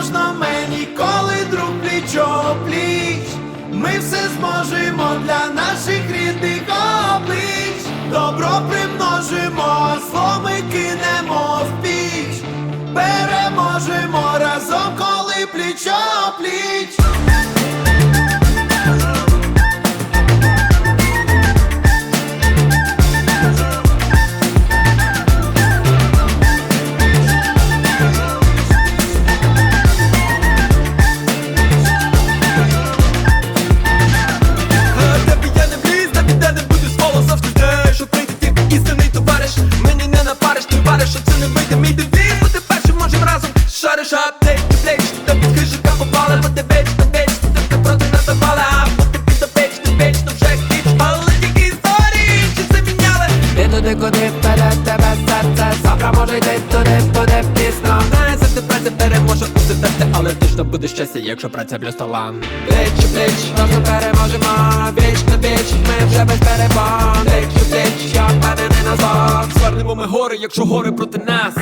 можна ми ніколи друг плічо пліч, ми все зможемо для наших рідних облич, добро примножимо, зло ми кинемо в піч, переможемо разом, коли плічо пліч. Попали ти проти нас А ти вже хіч Але тільки історії, чи це міняли? Ти туди, куди вперед тебе серце? Завтра може йти туди, буде пізно. Знає, завжди праця переможе усе терти Але точно буде щастя, якщо праця плюс талант Плеч у плеч, разом переможемо. Віч на віч, ми вже без перебон Плеч у плеч, я впевнений назад. Звернемо ми гори, якщо гори проти нас